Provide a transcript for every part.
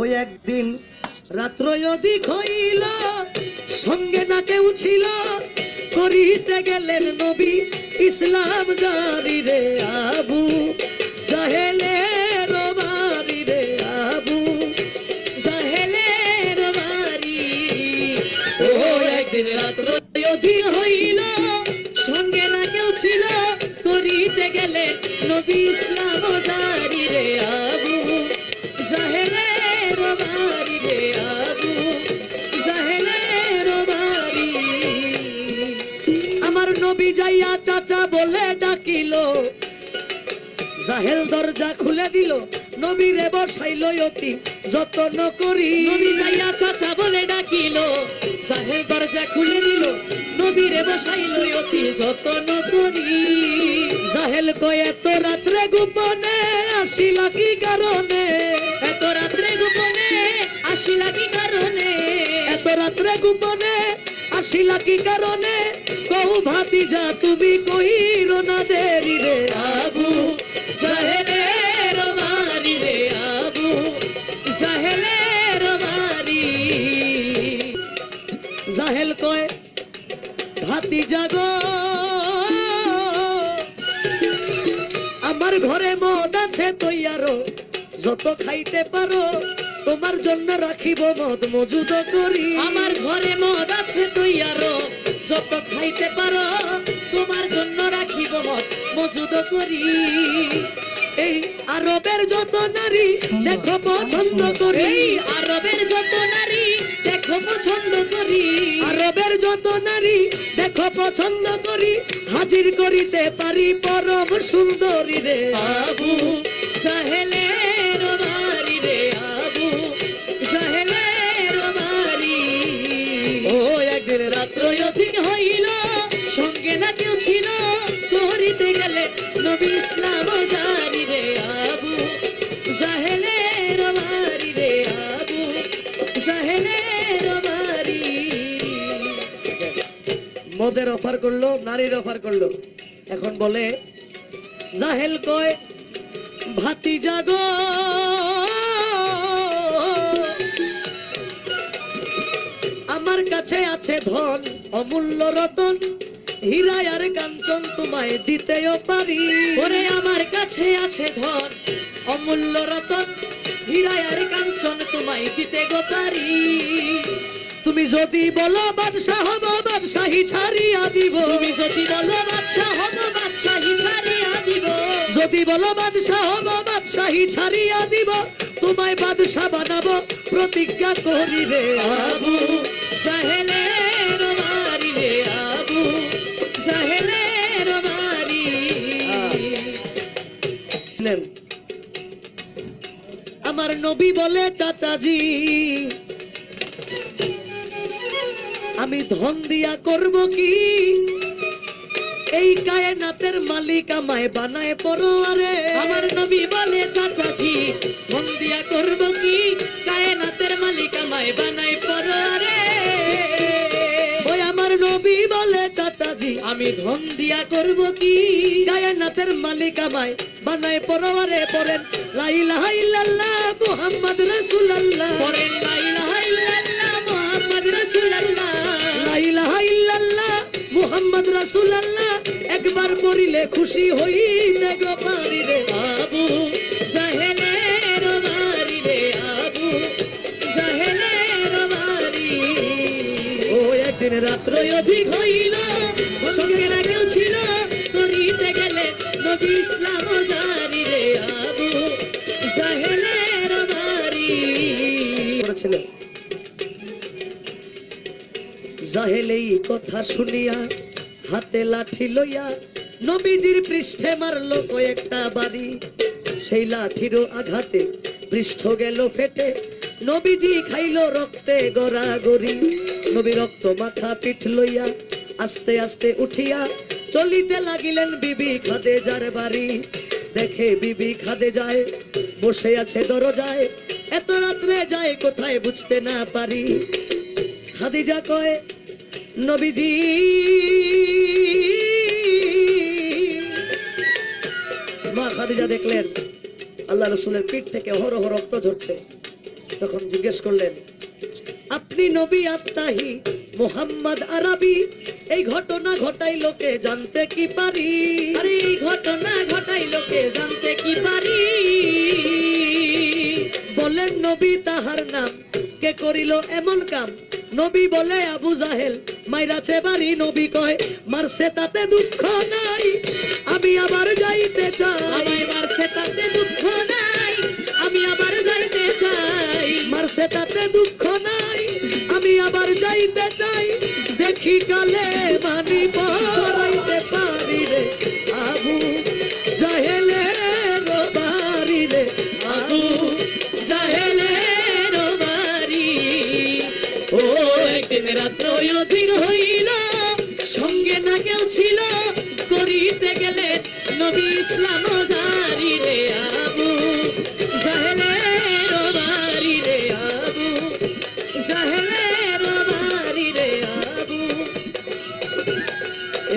ওই একদিন রাত্র হইল, সঙ্গে না কেউ ছিল। করিতে গেলেন নবী ইসলাম জারি রে আবু, জাহেলের বাড়ি রে আবু, জাহেলের বাড়ি। ও একদিন রাত্র হইল, সঙ্গে না কেউ ছিল। করিতে গেলে নবী ইসলাম জারি রে নবী যাইয়া চাচা বলে ডাকিল। জাহেল দরজা খুলে দিল নবীরে বসাইল অতি যত্ন করি। নবী যাইয়া চাচা বলে ডাকিল জাহেল দরজা খুলে দিল নবীরে বসাইল অতি যত্ন করি। জাহেল কয় এত রাত্রে গোপনে আসিলা কি কারণে? এত রাত্রে গোপনে আসিলা কি কারণে? এত রাত্রে গোপনে আসিলা কি কারণে? কৌ ভাতি যা তুমি কইর না দেরি রে আবু? জাহেলের বাড়ি রে আবু? জাহেলের বাড়ি জাহেল কয় ভাতি জাগ আমার ঘরে মদ আছে তৈয়ারো, যত খাইতে পারো তোমার জন্য রাখিব মদ মজুদ করি। আমার ঘরে মদ আছে তুই আরও যত খাইতে পারো তোমার জন্য রাখিব মদ মজুদ করি। এই আরবের যত নারী দেখো পছন্দ করি। আরবের যত নারী দেখো পছন্দ করি। আরবের যত নারী দেখো পছন্দ করি। হাজির করিতে পারি পরম সুন্দরী রে। আবু জাহেলের রাত্র হইল, সঙ্গে না কেউ ছিল করিতে গেলে নবী জারি রে আবু, জাহেলের বাড়ি রে আবু, জাহেলের বাড়ি মদের অফার করল, নারীর অফার করল। এখন বলে, জাহেল কয় ভাতি জাগ আমার কাছে আছে ধন, অমূল্য রতন। হীরা আর কাঞ্চন তোমায় দিতেও পারি। ওরে আমার কাছে আছে ধন, অমূল্য রতন। হীরা আর কাঞ্চন তোমায় দিতে গো পারি। তুমি যদি বলো, বাদশাহ হব, বাদশাহী ছাড়িয়া দিব। তুমি যদি বলো, বাদশাহ হব, বাদশাহী ছাড়িয়া যদি বলো বাদশাহ হব বাদশাহী, ছাড়িয়া দিব। তোমায় বাদশাহ বানাবো, প্রতিজ্ঞা করি রে আবু বাড়ি রে আবু, জাহেলের বাড়ি আমার নবী বলে, চাচাজি, আমি ধন দিয়া করব কি? এই কায়নাতের মালিক আমায় বানায় পড়োয়ারে আমার নবী বলে চাচাজি মন দিয়া করব কি? কায়নাতের মালিক আমায় বানাই পরে ওই আমার নবী বলে চাচাজি আমি ধন দিয়া করব কি? কায়নাতের মালিক আমায় বানায় পড়োয়ারে পড়েন লাইলাহা ইল্লাল্লাহ মুহাম্মদ রাসূলুল্লাহ। পরে লা ইলাহা ইল্লাল্লাহ মুহাম্মদ রাসূলুল্লাহ। লাইলাহা ইল্লাল্লাহ মুহাম্মদ রাসূলুল্লাহ। একবার পড়িলে খুশি হইতে গো পারি রে বাড়ি রে আবু ও, একদিন রাত্র অধিক হইল, সঙ্গে কেউ ছিল গেলে নবী ইসলাম জারি রে আবু জাহেলের বাড়ি। করেছিল জাহেল এই কথা শুনিয়া, হাতে লাঠি লইয়া নবীজির পৃষ্ঠে মারলো কয়েকটা বাড়ি। সেই লাঠিরও আঘাতে পৃষ্ঠ গেল ফেটে। নবীজি খাইল রক্তে গড়াগড়ি। নবী রক্ত মাথা পিঠ লইয়া আস্তে আস্তে উঠিয়া চলিতে লাগিলেন বিবি খাদে যার বাড়ি। দেখে বিবি খাদে যায় বসে আছে দরজায়। এত রাত্রে যায় কোথায় বুঝতে না পারি। খাদিজা কয়, নবীজি মা দেখলেন আল্লাহ রসুলের পিঠ থেকে হর হর রক্ত ঝরছে। তখন জিজ্ঞেস করলেন আপনি নবী আত্মাহি মোহাম্মদ আরবি? এই ঘটনা ঘটাই লোকে জানতে কি পারি? আরে এই ঘটনা ঘটাই লোকে জানতে কি পারি? বলেন নবী তাহার নাম কে করিল এমন কাম? নবী বলে আবু জাহেল মাইরাছে বাড়ি নবী কয় মারছে তাতে দুঃখ নাই আমি আবার যাইতে চাই। মারছে তাতে দুঃখ নাই আমি আবার যাইতে চাই। মারছে তাতে দুঃখ নাই আমি আবার যাইতে চাই। দেখি কালে মানি হইল, সঙ্গে না কেউ ছিল, করিতে গেলে নবী ইসলাম জারি রে আবু, জাহেলের বাড়ি রে আবু, জাহেলের বাড়ি রে আবু।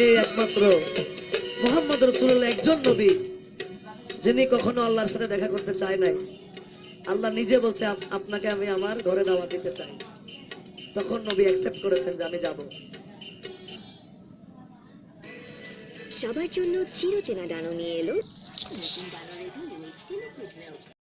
এই একমাত্র মোহাম্মদ রসুল্লাহ একজন নবী, যিনি কখনো আল্লাহর সাথে দেখা করতে চায় নাই। আল্লাহ নিজে বলছে আপনাকে আমি আমার ঘরে দাওয়া দিতে চাই। তখন নবী অ্যাকসেপ্ট করেছেন যে আমি যাব। সবার জন্য চিরচেনা ডানো নিয়ে এলো।